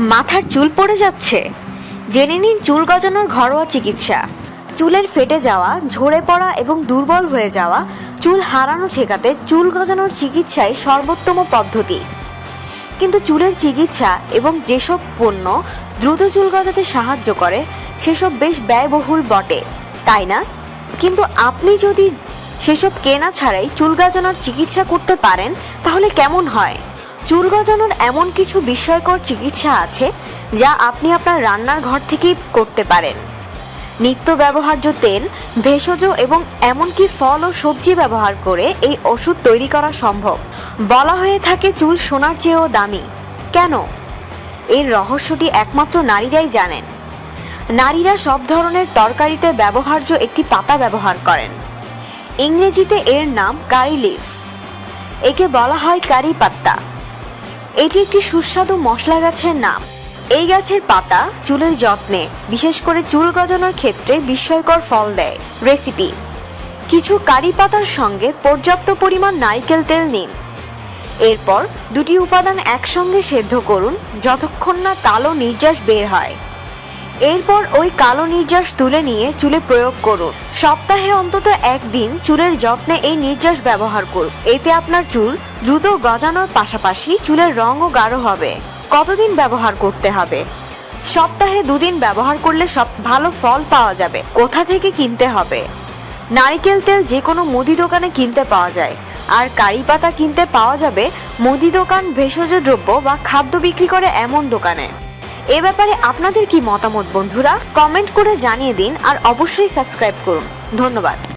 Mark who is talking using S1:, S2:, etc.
S1: মাথার চুল পড়ে যাচ্ছে। জেনে নিন চুল গজানোর ঘরোয়া চিকিৎসা। চুলের ফেটে যাওয়া, ঝরে পড়া এবং দুর্বল হয়ে যাওয়া, চুল হারানো ঠেকাতে চুল গজানোর চিকিৎসাই সর্বোত্তম পদ্ধতি। কিন্তু চুলের চিকিৎসা এবং যেসব পণ্য দ্রুত চুল গজাতে সাহায্য করে, সেসব বেশ ব্যয়বহুল বটে। তাই না? কিন্তু আপনি যদি সেসব কেনা ছাড়াই চুল গজানোর চিকিৎসা করতে পারেন, তাহলে কেমন হয়? চুল গজানোর এমন কিছু বিস্ময়কর চিকিৎসা আছে যা আপনি আপনার রান্নার ঘর থেকেই করতে পারেন। নিত্য ব্যবহার্য তেল, ভেষজ এবং এমনকি ফল ও সবজি ব্যবহার করে এই ওষুধ তৈরি করা সম্ভব। বলা হয়ে থাকে চুল সোনার চেয়েও দামি। কেন? এর রহস্যটি একমাত্র নারীরাই জানেন। নারীরা সব ধরনের তরকারিতে ব্যবহার্য একটি পাতা ব্যবহার করেন। ইংরেজিতে এর নাম কারি লিফ। একে বলা হয় কারি পাত্তা। এটি একটি সুস্বাদু মশলা গাছের নাম। এই গাছের পাতা চুলের যত্নে, বিশেষ করে চুল গজানোর ক্ষেত্রে বিস্ময়কর ফল দেয়। রেসিপি কিছু কারি পাতার সঙ্গে পর্যাপ্ত পরিমাণ নারকেল তেল নিন। এরপর দুটি উপাদান একসঙ্গে সেদ্ধ করুন যতক্ষণ না কালো নির্যাস বের হয়। এরপর ওই কালো নির্যাস তুলে নিয়ে চুলে প্রয়োগ করুন। সপ্তাহে অন্তত একদিন চুলের যত্নে এই নির্যাস ব্যবহার করুন। এতে আপনার চুল দ্রুত গজানোর পাশাপাশি চুলের রঙও গাঢ় হবে। কতদিন ব্যবহার করতে হবে? সপ্তাহে দুদিন ব্যবহার করলে সব ভালো ফল পাওয়া যাবে। কোথা থেকে কিনতে হবে? নারকেল তেল যে কোনো মুদি দোকানে কিনতে পাওয়া যায়। আর কারি পাতা কিনতে পাওয়া যাবে মুদি দোকান, ভেষজ দ্রব্য বা খাদ্য বিক্রি করে এমন দোকানে। এ ব্যাপারে আপনাদের কি মতামত বন্ধুরা? কমেন্ট করে জানিয়ে দিন আর অবশ্যই সাবস্ক্রাইব করুন। ধন্যবাদ।